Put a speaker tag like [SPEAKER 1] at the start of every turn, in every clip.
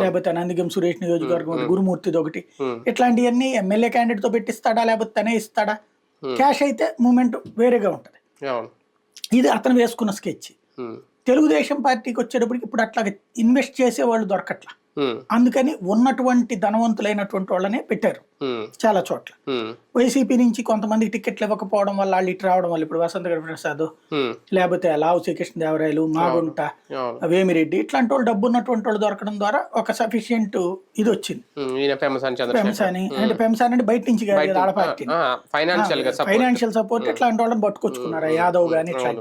[SPEAKER 1] లేకపోతే నందిగం సురేష్ నియోజకవర్గం గురుమూర్తిది ఒకటి ఇట్లాంటివన్నీ ఎమ్మెల్యే క్యాండిడేట్తో పెట్టిస్తాడా లేకపోతే తనే ఇస్తాడా? క్యాష్ అయితే మూమెంట్ వేరేగా ఉంటది. ఇది అతను వేసుకున్న స్కెచ్ తెలుగుదేశం పార్టీకి వచ్చేటప్పటికి ఇప్పుడు అట్లాగే ఇన్వెస్ట్ చేసే వాళ్ళు దొరకట్ల. అందుకని ఉన్నటువంటి ధనవంతులైనటువంటి వాళ్ళనే పెట్టారు. చాలా చోట్ల. వైసీపీ నుంచి కొంతమందికి టికెట్లు ఇవ్వకపోవడం వల్ల వాళ్ళు ఇటు రావడం వల్ల ఇప్పుడు వసంత ప్రసాద్ లేకపోతే లావు శ్రీకృష్ణదేవరాయలు మాగుంట
[SPEAKER 2] అవును.
[SPEAKER 1] వేమిరెడ్డి ఇట్లాంటి వాళ్ళు డబ్బు ఉన్నటువంటి వాళ్ళు దొరకడం ద్వారా ఒక సఫిషియంట్ ఇది వచ్చింది. పెంసాని అంటే పెంసాని అంటే బయట నుంచి
[SPEAKER 2] ఫైనాన్షియల్
[SPEAKER 1] సపోర్ట్ ఇట్లాంటి వాళ్ళని పట్టుకొచ్చుకున్నారు. యాదవ్ గాని ఇట్లా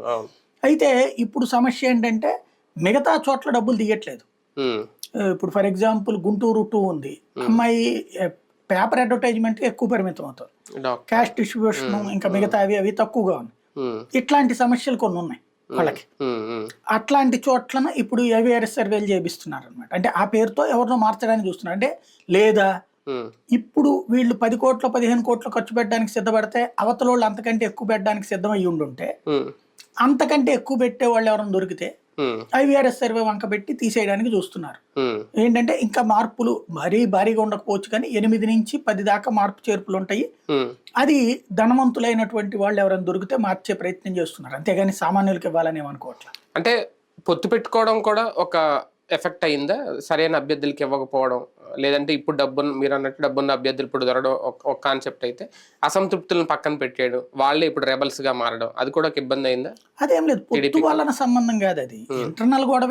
[SPEAKER 1] అయితే ఇప్పుడు సమస్య ఏంటంటే మిగతా చోట్ల డబ్బులు తీయట్లేదు ఇప్పుడు ఫర్ ఎగ్జాంపుల్ గుంటూరు టూ ఉంది. అమ్మాయి పేపర్ అడ్వర్టైజ్మెంట్ ఎక్కువ పరిమితం అవుతుంది. క్యాష్ డిస్ట్రిబ్యూషన్ ఇంకా మిగతా అవి అవి తక్కువగా ఉన్నాయి. ఇట్లాంటి సమస్యలు కొన్ని ఉన్నాయి వాళ్ళకి. అట్లాంటి చోట్లన ఇప్పుడు ఏవిఆర్ఎస్ సర్వేలు చేపిస్తున్నారు అనమాట అంటే ఆ పేరుతో ఎవరినో మార్చడానికి చూస్తున్నారు. అంటే లేదా ఇప్పుడు వీళ్ళు పది కోట్లు పదిహేను కోట్లు ఖర్చు పెట్టడానికి సిద్ధపడితే అవతల వాళ్ళు అంతకంటే ఎక్కువ పెట్టడానికి సిద్ధం అయ్యి ఉండుంటే అంతకంటే ఎక్కువ పెట్టే వాళ్ళు ఎవరైనా దొరికితే ఐవీఆర్ఎస్ సర్వే వంక పెట్టి తీసేయడానికి చూస్తున్నారు. ఏంటంటే ఇంకా మార్పులు మరీ భారీగా ఉండకపోవచ్చు కానీ ఎనిమిది నుంచి పది దాకా మార్పు చేర్పులు ఉంటాయి. అది ధనవంతులైనటువంటి వాళ్ళు ఎవరైనా దొరికితే మార్చే ప్రయత్నం చేస్తున్నారు. అంతేగాని సామాన్యులకి ఇవ్వాలని ఏమనుకోవట్లేదు
[SPEAKER 2] అంటే పొత్తు పెట్టుకోవడం కూడా ఒక ఎఫెక్ట్ అయిందా? సరైన అభ్యర్థులకి ఇవ్వకపోవడం? లేదంటే ఇప్పుడు డబ్బు మీరు అన్నట్టు డబ్బున్న అభ్యర్థులు ఇప్పుడు దొరకడం ఒక- కాన్సెప్ట్ అయితే అసంతృప్తులను పక్కన పెట్టేయడం వాళ్ళే ఇప్పుడు రెబల్స్గా మారడం అది కూడా ఒక ఇబ్బంది అయిందా?
[SPEAKER 1] అదేం లేదు. పొత్తు వలన సంబంధం కాదు అది ఇంటర్నల్ గొడవే